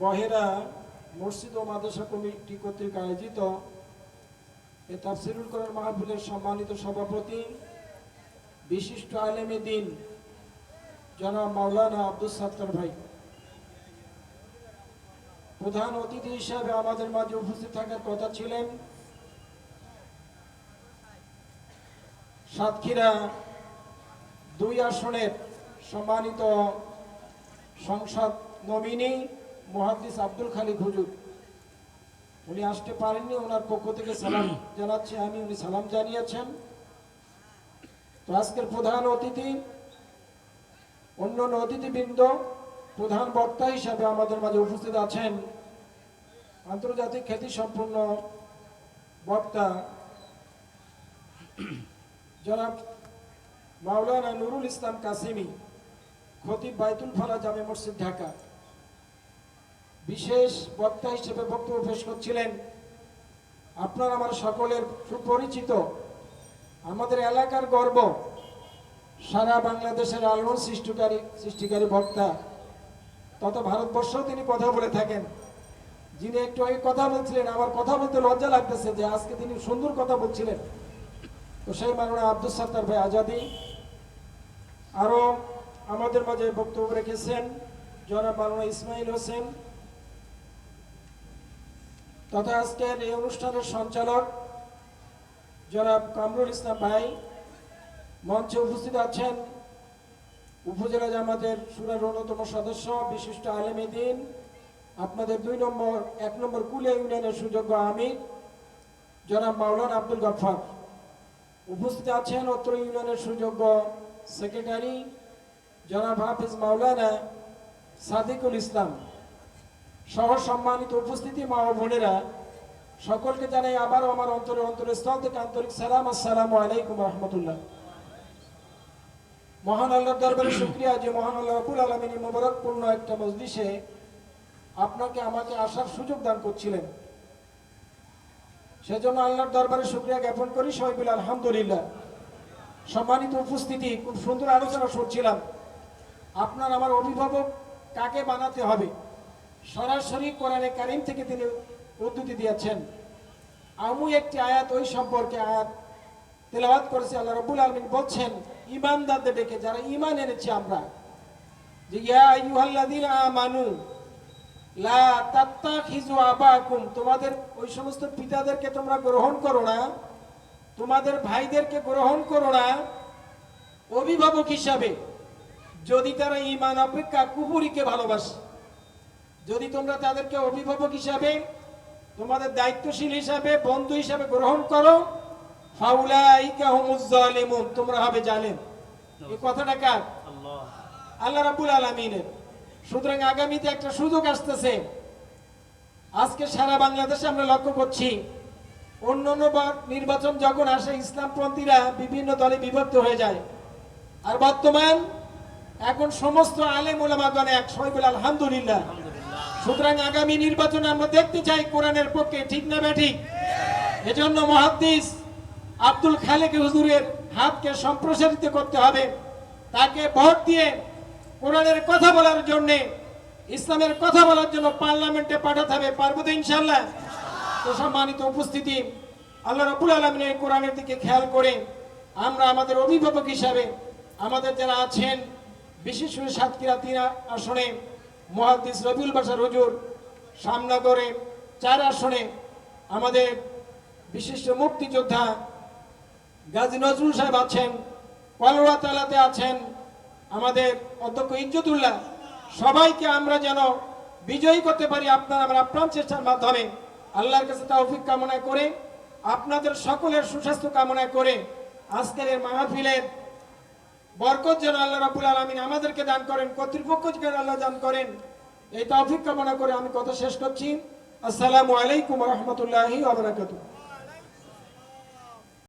বহেরা মসজিদ ও মাদ্রাসা কমিটি কর্তৃক আয়োজিত এ তাফসিরুল কোরআন সম্মানিত সভাপতি, বিশিষ্ট আলেমে দিন, জনাব মাওলানা আব্দুল সাত্তার ভাই। প্রধান অতিথি হিসাবে আমাদের মাঝে উপস্থিত থাকার কথা ছিলেন সাতক্ষীরা দুই আসনের সম্মানিত সংসদ নমিনি মহাদিস আব্দুল খালিক হুজুর। উনি আসতে পারেননি, ওনার পক্ষ থেকে সালাম জানাচ্ছি। আমি, উনি সালাম জানিয়েছেন। তো আজকের প্রধান অতিথি অন্য অতিথিবৃন্দ, প্রধান বক্তা হিসাবে আমাদের মাঝে উপস্থিত আছেন আন্তর্জাতিক খ্যাতি সম্পন্ন বক্তা, জনাব মাওলানা নুরুল ইসলাম কাসিমি, খতিব বাইতুল ফালা জামে মসজিদ, ঢাকা। বিশেষ বক্তা হিসেবে বক্তব্য পেশ করছিলেন আপনার আমার সকলের সুপরিচিত, আমাদের এলাকার গর্ব, সারা বাংলাদেশের আলোড়ন সৃষ্টিকারী সৃষ্টিকারী বক্তা তত ভারতবর্ষেও তিনি কথা বলে থাকেন। যিনি একটু আগে কথা বলছিলেন, আমার কথা বলতে লজ্জা লাগতেছে যে আজকে তিনি সুন্দর কথা বলছিলেন। তো সেই মাননীয় আব্দুল সত্তার ভাই আজাদি আরও আমাদের মাঝে বক্তব্য রেখেছেন জনাব মাননীয় ইসমাইল হোসেন। তথা আজকের এই অনুষ্ঠানের সঞ্চালক জনাব কামরুল ইসলাম ভাই, মঞ্চে উপস্থিত আছেন উপজেলা জামাতের সুরার অন্যতম সদস্য, বিশিষ্ট আলেমী দিন, আপনাদের দুই নম্বর, এক নম্বর কুলিয়া ইউনিয়নের সুযোগ্য আমির, জনাব মাওলানা আব্দুল গফার উপস্থিত আছেন অত্র ইউনিয়নের সুযোগ্য সেক্রেটারি জনাব হাফিজ মাওলানা সাদিকুল ইসলাম। সহ সম্মানিত উপস্থিতি, মা ও বোনেরা, সকলকে জানাই আবারও আমার অন্তরে অন্তরে স্থল থেকে আন্তরিক সালাম, আসসালামু আলাইকুম রহমতুল্লাহ। মহান আল্লাহর দরবারে শুক্রিয়া যে মহান আল্লাহ রাবুল আলমিনী মোবারকপূর্ণ একটা মজলিসে আপনাকে, আমাকে আসার সুযোগ দান করছিলেন। সেজন্য আল্লাহর দরবারে শুক্রিয়া জ্ঞাপন করি সবাই বলে আলহামদুলিল্লাহ। সম্মানিত উপস্থিতি, খুব সুন্দর আলোচনা শুনছিলাম। আপনার আমার অভিভাবক কাকে বানাতে হবে? সরাসরি কোরআনে কারিম থেকে তিনি উদ্ধৃতি দিয়েছেন। আমু একটি আয়াত ওই সম্পর্কে আয়াত তেলাওয়াত করেছে, আল্লাহ রবুল আলমিন বলছেন ইমানদারদের ডেকে যারা ইমান এনেছি আমরা, যে ইয়া আমানু, লা তোমাদের ওই সমস্ত পিতাদেরকে তোমরা গ্রহণ করো না তোমাদের ভাইদেরকে গ্রহণ করো না। অভিভাবক হিসাবে যদি তারা ইমান অপেক্ষা কুপুরিকে ভালোবাসে যদি তোমরা তাদেরকে অভিভাবক হিসাবে তোমাদের দায়িত্বশীল হিসাবে বন্ধু হিসাবে গ্রহণ করো তোমরা হবে জালেম। এই কথাটা কার? আল্লাহ রাব্বুল আলামিনের। সুতরাং আগামীতে একটা সুযোগ আসতেছে। আজকে সারা বাংলাদেশে আমরা লক্ষ্য করছি অন্য অন্য বার নির্বাচন যখন আসে, ইসলামপন্থীরা বিভিন্ন দলে বিভক্ত হয়ে যায়। আর বর্তমান এখন সমস্ত আলেম ওলামাগণ এক সবাই আলহামদুলিল্লাহ। সুতরাং আগামী নির্বাচনে আমরা দেখতে চাই কোরআনের পক্ষে, ঠিক না ব্যাঠিক? এজন্য মহাদ্দিস আব্দুল খালেক হুজুরের হাতকে সম্প্রসারিত করতে হবে। তাকে ভোট দিয়ে কোরআনের কথা বলার জন্যে, ইসলামের কথা বলার জন্য পার্লামেন্টে পাঠাতে হবে। পারব তো ইনশাল্লাহ তো সম্মানিত উপস্থিতি, আল্লাহ রবুল আলমিনের কোরআনের দিকে খেয়াল করে আমরা আমাদের অভিভাবক হিসাবে আমাদের যারা আছেন, বিশেষ করে সাতক্ষীরা তিন আসনে মহাদিস রবিউল বাসার হুজুর সামনগরে চার আসনে আমাদের বিশিষ্ট মুক্তিযোদ্ধা গাজী নজরুল সাহেব আছেন কলরা তালাতে আছেন, আমাদের অধ্যক্ষ ইজ্জতুল্লাহ। সবাইকে আমরা যেন বিজয়ী করতে পারি আপনার আমরা আপ্রাণ চেষ্টার মাধ্যমে। আল্লাহর কাছে তৌফিক কামনা করে, আপনাদের সকলের সুস্বাস্থ্য কামনা করে আজকের এই মাহফিলের বরকত যেন আল্লাহ রাবুল আলমিন আমাদেরকে দান করেন কর্তৃপক্ষ যেন আল্লাহ দান করেন। এই তৌফিক কামনা করে আমি কথা শেষ করছি। আসসালামু আলাইকুম রহমতুল্লাহি আবরাকাতুহ